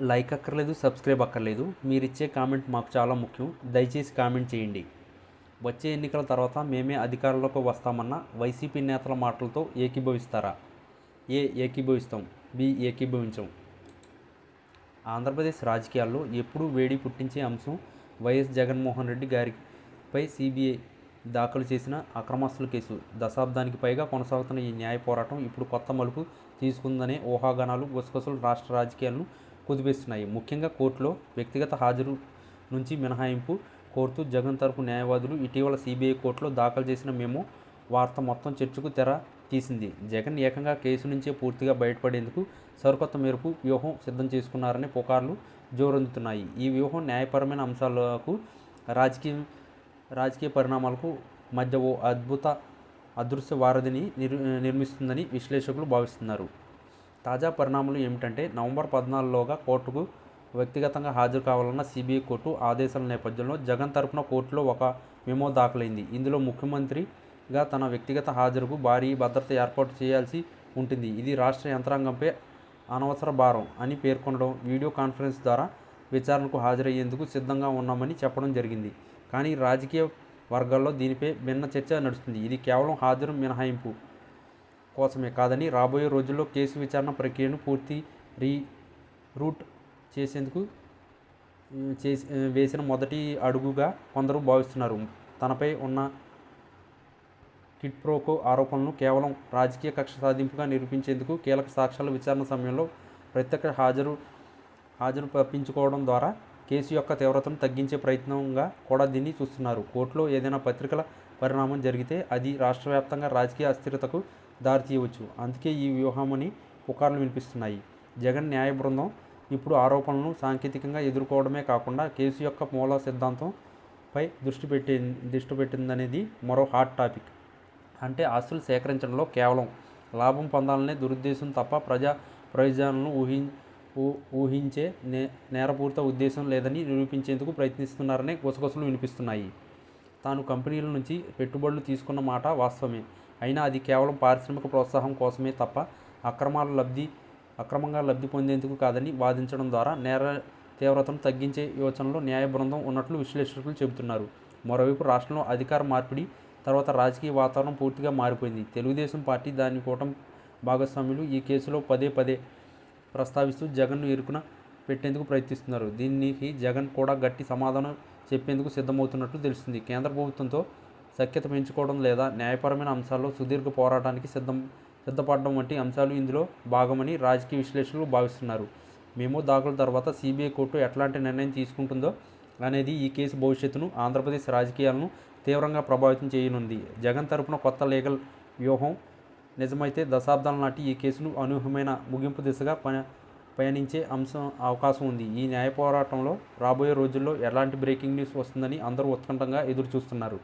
Like అక్కర్లేదు subscribe అక్కర్లేదు. మీరు ఇచ్చే కామెంట్ మాకు చాలా ముఖ్యం. దయచేసి కామెంట్ చేయండి. వచ్చే ఎన్నికల తర్వాత మేమే అధికారంలోకి వస్తామన్న వైసీపీ నేతల మాటలతో ఏకీభవిస్తారా? ఏ ఏకీభవిస్తాం? బి ఏకీభవించం. ఆంధ్రప్రదేశ్ రాజకీయాల్లో ఎప్పుడూ వేడి పుట్టించే అంశం వైఎస్ జగన్మోహన్ రెడ్డి గారిపై సిబిఐ దాఖలు చేసిన అక్రమాస్తుల కేసు. దశాబ్దానికి పైగా కొనసాగుతున్న ఈ న్యాయ పోరాటం ఇప్పుడు కొత్త మలుపు తీసుకుందనే ఊహాగానాలు గుసగుసలు రాష్ట్ర రాజకీయాలను కుదిపేస్తున్నాయి. ముఖ్యంగా కోర్టులో వ్యక్తిగత హాజరు నుంచి మినహాయింపు కోరుతూ జగన్ తరపు న్యాయవాదులు ఇటీవల సిబిఐ కోర్టులో దాఖలు చేసిన మేము వార్త మొత్తం చర్చకు తెర తీసింది. జగన్ ఏకంగా కేసు నుంచే పూర్తిగా బయటపడేందుకు సరికొత్త మేరకు వ్యూహం సిద్ధం చేసుకున్నారని పుకార్లు జోరందుతున్నాయి. ఈ వ్యూహం న్యాయపరమైన అంశాలకు రాజకీయ రాజకీయ పరిణామాలకు మధ్య ఓ అద్భుత అదృశ్య వారధిని నిర్ నిర్మిస్తుందని విశ్లేషకులు భావిస్తున్నారు. తాజా పరిణామాలు ఏమిటంటే నవంబర్ పద్నాలుగులోగా కోర్టుకు వ్యక్తిగతంగా హాజరు కావాలన్న సిబిఐ కోర్టు ఆదేశాల నేపథ్యంలో జగన్ తరపున కోర్టులో ఒక మెమో దాఖలైంది. ఇందులో ముఖ్యమంత్రిగా తన వ్యక్తిగత హాజరుకు భారీ భద్రత ఏర్పాటు చేయాల్సి ఉంటుంది. ఇది రాష్ట్ర యంత్రాంగంపై అనవసర భారం అని పేర్కొనడం వీడియో కాన్ఫరెన్స్ ద్వారా విచారణకు హాజరయ్యేందుకు సిద్ధంగా ఉన్నామని చెప్పడం జరిగింది. కానీ రాజకీయ వర్గాల్లో దీనిపై భిన్న చర్చ నడుస్తుంది. ఇది కేవలం హాజరు మినహాయింపు కోసమే కాదని రాబోయే రోజుల్లో కేసు విచారణ ప్రక్రియను పూర్తి రీ రూట్ చేసేందుకు చేసి వేసిన మొదటి అడుగుగా కొందరు భావిస్తున్నారు. తనపై ఉన్న కిట్ప్రోకో ఆరోపణలను కేవలం రాజకీయ కక్ష సాధింపుగా నిరూపించేందుకు కీలక సాక్ష్యాల విచారణ సమయంలో ప్రత్యక్ష హాజరు హాజరు పంపించుకోవడం ద్వారా కేసు యొక్క తీవ్రతను తగ్గించే ప్రయత్నంగా కూడా దీన్ని చూస్తున్నారు. కోర్టులో ఏదైనా పత్రికల పరిణామం జరిగితే అది రాష్ట్ర వ్యాప్తంగా రాజకీయ అస్థిరతకు దారితీయవచ్చు అందుకే ఈ వ్యూహమని పుకార్లు వినిపిస్తున్నాయి. జగన్ న్యాయ బృందం ఇప్పుడు ఆరోపణలను సాంకేతికంగా ఎదుర్కోవడమే కాకుండా కేసు యొక్క మూల సిద్ధాంతంపై దృష్టి పెట్టి దృష్టి పెట్టిందనేది మరో హాట్ టాపిక్. అంటే ఆస్తులు సేకరించడంలో కేవలం లాభం పొందాలనే దురుద్దేశం తప్ప ప్రజా ప్రయోజనాలను ఊహి ఊహించే నే నేరపూరిత ఉద్దేశం లేదని నిరూపించేందుకు ప్రయత్నిస్తున్నారనే గుసగుసలు వినిపిస్తున్నాయి. తాను కంపెనీల నుంచి పెట్టుబడులు తీసుకున్న మాట వాస్తవమే. అయినా అది కేవలం పారిశ్రామిక ప్రోత్సాహం కోసమే తప్ప అక్రమాల లబ్ధి అక్రమంగా లబ్ధి పొందేందుకు కాదని వాదించడం ద్వారా నేర తీవ్రతను తగ్గించే యోచనలో న్యాయ బృందం ఉన్నట్లు విశ్లేషకులు చెబుతున్నారు. మరోవైపు రాష్ట్రంలో అధికార మార్పిడి తర్వాత రాజకీయ వాతావరణం పూర్తిగా మారిపోయింది. తెలుగుదేశం పార్టీ దాని కూటమి భాగస్వాములు ఈ కేసులో పదే పదే ప్రస్తావిస్తూ జగన్ను ఇరుకున పెట్టేందుకు ప్రయత్నిస్తున్నారు. దీనికి జగన్ కూడా గట్టి సమాధానం చెప్పేందుకు సిద్ధమవుతున్నట్లు తెలుస్తుంది. కేంద్ర ప్రభుత్వంతో సఖ్యత పెంచుకోవడం లేదా న్యాయపరమైన అంశాల్లో సుదీర్ఘ పోరాటానికి సిద్ధం సిద్ధపడడం వంటి అంశాలు ఇందులో భాగమని రాజకీయ విశ్లేషకులు భావిస్తున్నారు. మేము దాఖలు తర్వాత సిబిఐ కోర్టు ఎట్లాంటి నిర్ణయం తీసుకుంటుందో అనేది ఈ కేసు భవిష్యత్తును ఆంధ్రప్రదేశ్ రాజకీయాలను తీవ్రంగా ప్రభావితం చేయనుంది. జగన్ తరపున కొత్త లీగల్ వ్యూహం నిజమైతే దశాబ్దాల నాటి ఈ కేసును అనూహ్యమైన ముగింపు దిశగా పయనించే అంశం అవకాశం ఉంది. ఈ న్యాయ పోరాటంలో రాబోయే రోజుల్లో ఎలాంటి బ్రేకింగ్ న్యూస్ వస్తుందని అందరూ ఉత్కంఠంగా ఎదురు చూస్తున్నారు